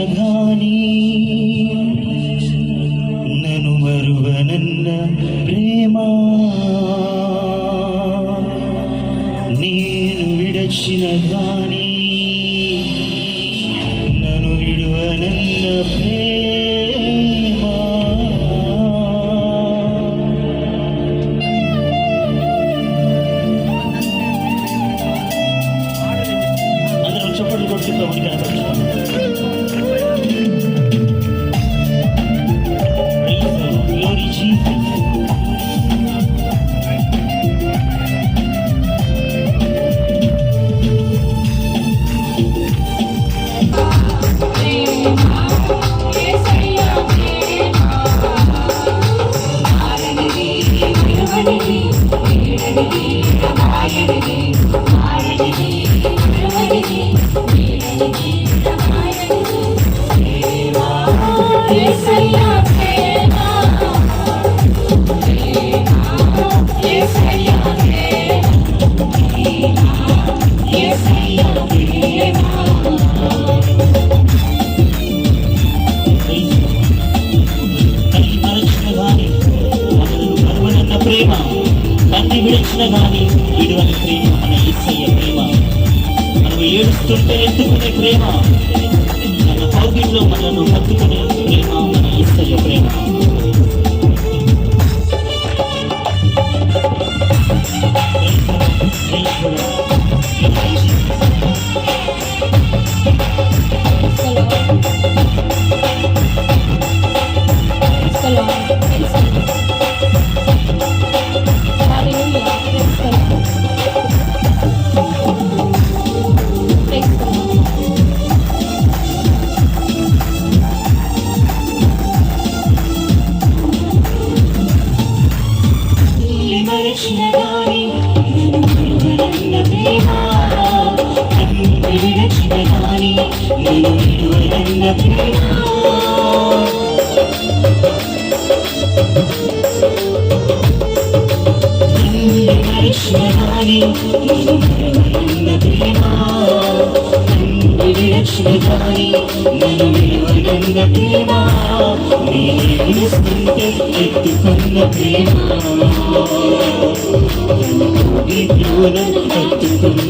గాని నన్ను మరువనన్న ప్రేమ. నేను విడచిన దాని తండ్రి విడిచిన విడువని ప్రేమ మన ఈసయ్య ప్రేమ. మనము ఏడుస్తుంటే ఎత్తుకునే ప్రేమ. మన కౌగిల్లో మనను హత్తుకునే ప్రేమ మన ఈసయ్య ప్రేమ. తండ్రి నేను విడువనన్న ప్రేమ తల్లి మరచిన నేను ప్రేమ నేను ప్రేమ నీస్తుంటే ఎత్తుకున్న ప్రేమ ఎత్తుకున్న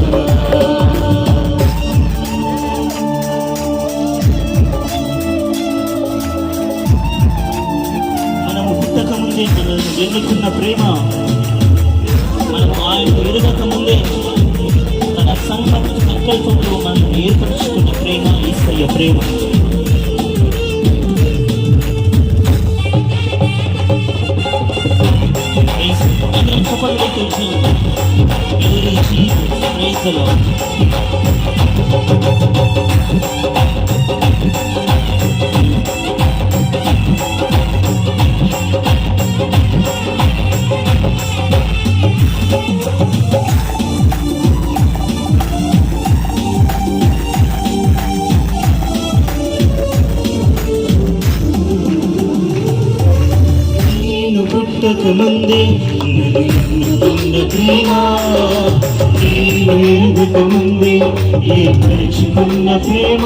ఎన్నుకున్న ప్రేమ. మనం ఆయన ఎరగక ముందే తన సంకల్ప సంకల్పంలో మనం ఏర్పరచుకున్న ప్రేమ ఈశ్వర్య ప్రేమ అందరం చప్పట్లు కొట్టి పుట్టక ముందే నన్ను ప్రేమ నేను ఎరుగక ముందే ఏర్పరచుకున్న ప్రేమ.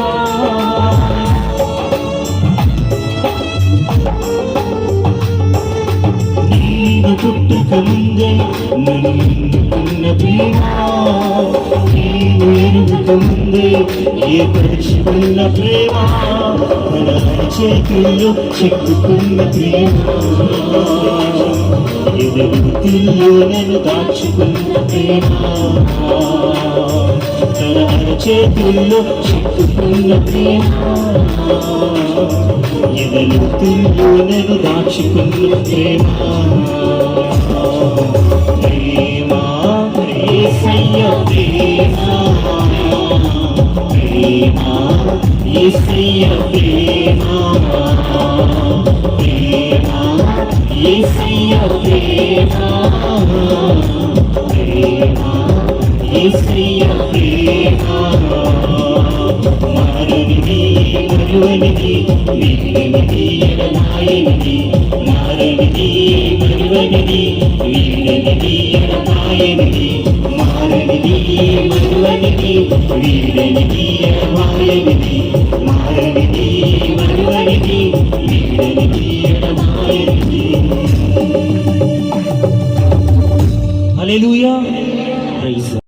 పుట్టక ముందే నన్ను ఎన్నుకున్న ప్రేమ నేను ఎరుగక ముందే ప్రేమ? మన చేతుల్లో ప్రేమ. ఎదుగుతుల్లో నన్ను దాచుకున్న ప్రేమ. తన చేతుల్లో చిక్కుకున్న ప్రేమ. ఎదుగుతుల్లో నన్ను దాచుకున్న ప్రేమ ప్రేమ ఏసయ్య ప్రేమ ప్రేమ ఏసయ్య ప్రేమ ప్రేమ ఏసయ్య ప్రేమ ప్రేమ ఏసయ్య ప్రేమ మారనిది మరువనిది వీరునికి ఎడమాయనిది మారనిది మరువనిది వీరునికి ఎడమాయనిది మారనిది మరువనిది వీరునికి ఎడమాయనిది మారనిది మరువనిది వీరునికి ఎడమాయనిది హల్లెలూయా.